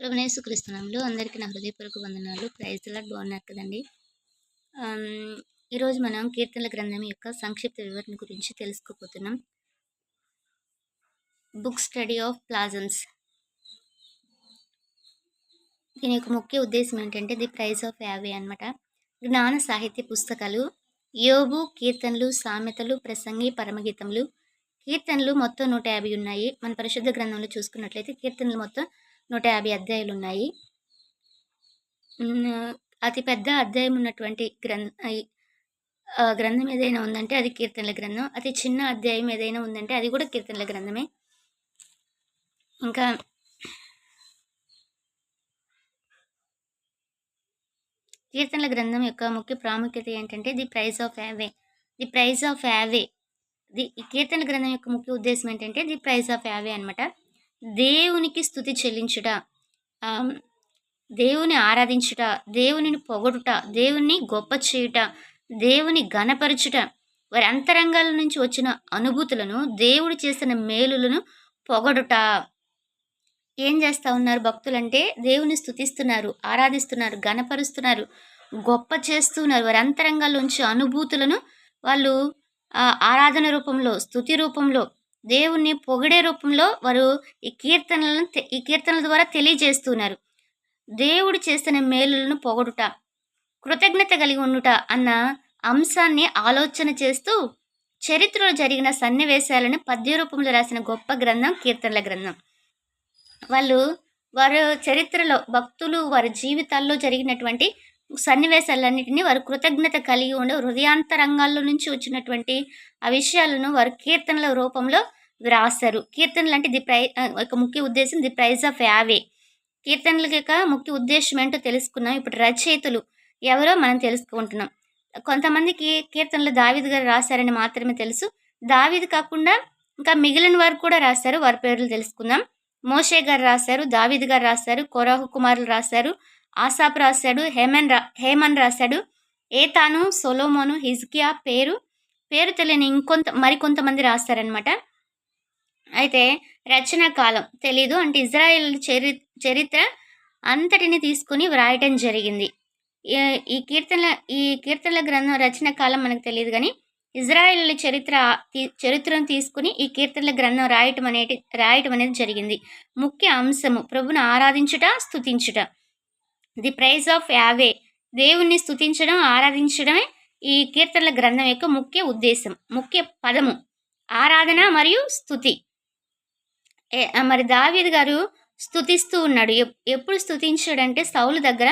ప్రభునేసుక్రీస్తునామంలో అందరికీ నా హృదయపూర్వక వందనాలు. ప్రైజ్ లాట్ బాగున్నారు కదండి. ఈరోజు మనం కీర్తనల గ్రంథం యొక్క సంక్షిప్త వివరణ గురించి తెలుసుకోబోతున్నాం. బుక్ స్టడీ ఆఫ్ ప్లాజన్స్ దీని యొక్క ముఖ్య ఉద్దేశం ఏంటంటే ది ప్రైజ్ ఆఫ్ యావే అన్నమాట. జ్ఞాన సాహిత్య పుస్తకాలు యోబు కీర్తనలు సామెతలు ప్రసంగి పరమగీతములు. కీర్తనలు మొత్తం నూట యాభై ఉన్నాయి. మన పరిశుద్ధ గ్రంథంలో చూసుకున్నట్లయితే కీర్తనలు మొత్తం నూట యాభై అధ్యాయులు ఉన్నాయి అతి పెద్ద అధ్యాయం ఉన్నటువంటి గ్రంథ గ్రంథం ఏదైనా ఉందంటే అది కీర్తనల గ్రంథం. అతి చిన్న అధ్యాయం ఏదైనా ఉందంటే అది కూడా కీర్తనల గ్రంథమే. ఇంకా కీర్తనల గ్రంథం యొక్క ముఖ్య ప్రాముఖ్యత ఏంటంటే the praise of Yahweh. The praise of Yahweh. The కీర్తన గ్రంథం యొక్క ముఖ్య ఉద్దేశం ఏంటంటే ది ప్రైజ్ ఆఫ్ యావే అనమాట దేవునికి స్థుతి చెల్లించుట దేవుని ఆరాధించుట దేవునిని పొగడుట దేవుణ్ణి గొప్ప చేయుట దేవుని ఘనపరచుట వారి అంతరంగాల నుంచి వచ్చిన అనుభూతులను దేవుడు చేసిన మేలులను పొగడుట. ఏం చేస్తూ ఉన్నారు భక్తులంటే దేవుని స్థుతిస్తున్నారు ఆరాధిస్తున్నారు ఘనపరుస్తున్నారు గొప్ప చేస్తున్నారు. వారి అంతరంగాల్లోంచి అనుభూతులను వాళ్ళు ఆరాధన రూపంలో స్థుతి రూపంలో దేవుణ్ణి పొగిడే రూపంలో వారు ఈ కీర్తనలను ఈ కీర్తనల ద్వారా తెలియజేస్తున్నారు. దేవుడు చేస్తున్న మేలులను పొగడుట కృతజ్ఞత కలిగి ఉండుట అన్న అంశాన్ని ఆలోచన చేస్తూ చరిత్రలో జరిగిన సన్నివేశాలను పద్య రూపంలో రాసిన గొప్ప గ్రంథం కీర్తనల గ్రంథం. వాళ్ళు వారు చరిత్రలో భక్తులు వారి జీవితాల్లో జరిగినటువంటి సన్నివేశాలన్నింటినీ వారు కృతజ్ఞత కలిగి ఉండే హృదయాంతరంగాల్లో నుంచి వచ్చినటువంటి ఆ విషయాలను వారు కీర్తనల రూపంలో వ్రాస్తారు కీర్తనలు అంటే ది ప్రై ఒక ముఖ్య ఉద్దేశం ది ప్రైజ్ ఆఫ్ యావే. కీర్తనల యొక్క ముఖ్య ఉద్దేశం ఏంటో తెలుసుకున్నాం ఇప్పుడు రచయితలు ఎవరో మనం తెలుసుకుంటున్నాం. కొంతమందికి కీర్తనలు దావిద్ గారు రాశారని మాత్రమే తెలుసు. దావిద్ కాకుండా ఇంకా మిగిలిన వారు కూడా రాశారు. వారి పేర్లు తెలుసుకుందాం. మోషే గారు రాశారు దావీద్ గారు రాశారు కొరాహు కుమారులు రాశారు ఆసాప్ రాశాడు హేమన్ రా హేమన్ రాశాడు ఏతాను సొలోమోను హిజ్కియా పేరు పేరు తెలియని ఇంకొంత మరికొంతమంది రాస్తారనమాట అయితే రచన కాలం తెలీదు అంటే ఇజ్రాయెల్ చరి చరిత్ర అంతటిని తీసుకుని వ్రాయటం జరిగింది. ఈ- ఈ కీర్తన ఈ కీర్తనల గ్రంథం రచన కాలం మనకు తెలియదు కానీ ఇజ్రాయెల్ చరిత్ర చరిత్రను తీసుకుని ఈ కీర్తనల గ్రంథం రాయటం అనేది రాయటం అనేది జరిగింది. ముఖ్య అంశము ప్రభును ఆరాధించుట స్తుతించుట. The praise of Yahweh. దేవుణ్ణి స్థుతించడం ఆరాధించడమే ఈ కీర్తనల గ్రంథం యొక్క ముఖ్య ఉద్దేశం ముఖ్య పదము. ఆరాధన మరియు స్థుతి మరి దావీద్ గారు స్థుతిస్తూ ఉన్నాడు. ఎప్పుడు ఎప్పుడు స్తుతించాడంటే సౌలు దగ్గర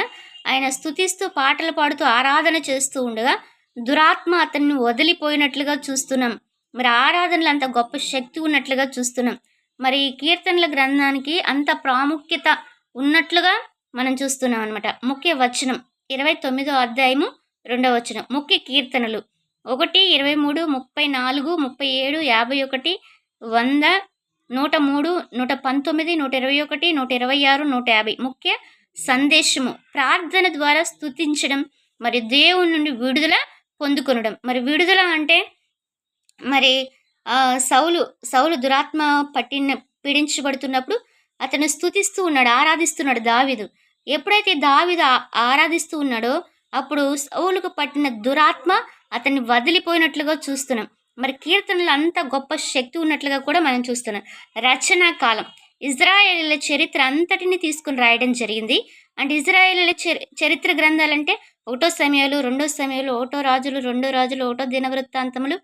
ఆయన స్థుతిస్తూ పాటలు పాడుతూ ఆరాధన చేస్తూ ఉండగా దురాత్మ అతన్ని వదిలిపోయినట్లుగా చూస్తున్నాం. మరి ఆరాధనలు అంత గొప్ప శక్తి ఉన్నట్లుగా చూస్తున్నాం. మరి ఈ కీర్తనల గ్రంథానికి అంత ప్రాముఖ్యత ఉన్నట్లుగా మనం చూస్తున్నాం అనమాట ముఖ్య వచనం ఇరవై తొమ్మిదో అధ్యాయము రెండవ వచనం. ముఖ్య కీర్తనలు ఒకటి ఇరవై మూడు ముప్పై నాలుగు ముప్పై ఏడు యాభై ఒకటి వంద నూట మూడు నూట పంతొమ్మిది నూట ఇరవై ఒకటి నూట ఇరవై ఆరు నూట యాభై. ముఖ్య సందేశము ప్రార్థన ద్వారా స్తుతించడం మరి దేవుని నుండి విడుదల పొందుకొనడం. మరి విడుదల అంటే మరి సౌలు సౌలు దురాత్మ పట్టిన పీడించబడుతున్నప్పుడు అతను స్థుతిస్తూ ఉన్నాడు ఆరాధిస్తున్నాడు దావిదు. ఎప్పుడైతే దావిదు ఆరాధిస్తూ ఉన్నాడో అప్పుడు సౌలుకు పట్టిన దురాత్మ అతన్ని వదిలిపోయినట్లుగా చూస్తున్నాం. మరి కీర్తనలు అంత గొప్ప శక్తి ఉన్నట్లుగా కూడా మనం చూస్తున్నాం. రచనా కాలం. ఇజ్రాయేలీల చరిత్ర అంతటిని తీసుకుని రాయడం జరిగింది. అంటే ఇజ్రాయేలీల చరి చరిత్ర గ్రంథాలంటే ఒకటో సమయాలు రెండో సమయాలు ఒకటో రాజులు రెండో రాజులు ఒకటో దినవృత్తాంతములు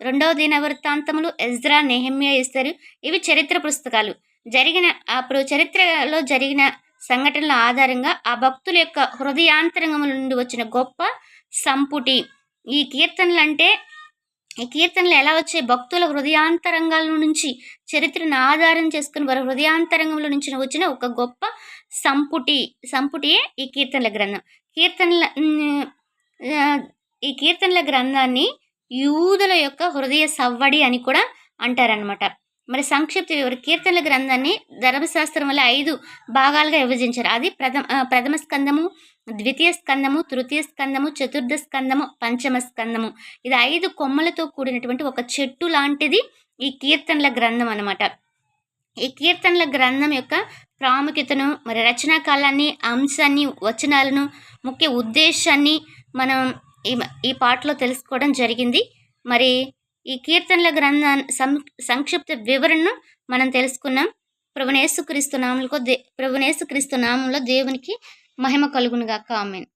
రెండవ దినవృత్తాంతములు ఎజ్రా నెహమ్యా ఇస్తారు. ఇవి చరిత్ర పుస్తకాలు. జరిగిన అప్పుడు చరిత్రలో జరిగిన సంఘటనల ఆధారంగా ఆ భక్తుల యొక్క హృదయాంతరంగముల నుండి వచ్చిన గొప్ప సంపుటి. ఈ కీర్తనలు అంటే ఈ కీర్తనలు ఎలా వచ్చే భక్తుల హృదయాంతరంగాల నుంచి చరిత్రను ఆధారం చేసుకుని వారి హృదయాంతరంగంలో నుంచి వచ్చిన ఒక గొప్ప సంపుటి. సంపుటియే ఈ కీర్తనల గ్రంథం. కీర్తనల ఈ కీర్తనల గ్రంథాన్ని యూదుల యొక్క హృదయ సవ్వడి అని కూడా అంటారనమాట మరి సంక్షిప్త వివర కీర్తనల గ్రంథాన్ని ధర్మశాస్త్రం వల్ల ఐదు భాగాలుగా విభజించారు. అది ప్రథమ ప్రథమ స్కందము ద్వితీయ స్కందము తృతీయ స్కందము చతుర్థ స్కందము పంచమ స్కందము. ఇది ఐదు కొమ్మలతో కూడినటువంటి ఒక చెట్టు లాంటిది ఈ కీర్తనల గ్రంథం అనమాట ఈ కీర్తనల గ్రంథం యొక్క ప్రాముఖ్యతను మరి రచనా కాలాన్ని అంశాన్ని వచనాలను ముఖ్య ఉద్దేశాన్ని మనం ఈ ఈ పాటలో తెలుసుకోవడం జరిగింది. మరి ఈ కీర్తనల గ్రంథ సం సంక్షిప్త వివరణను మనం తెలుసుకున్నాం. ప్రభునేసు క్రీస్తు నామంలో దే ప్రభునేసు క్రీస్తు నామంలో దేవునికి మహిమ కలుగునుగాక. కామెన్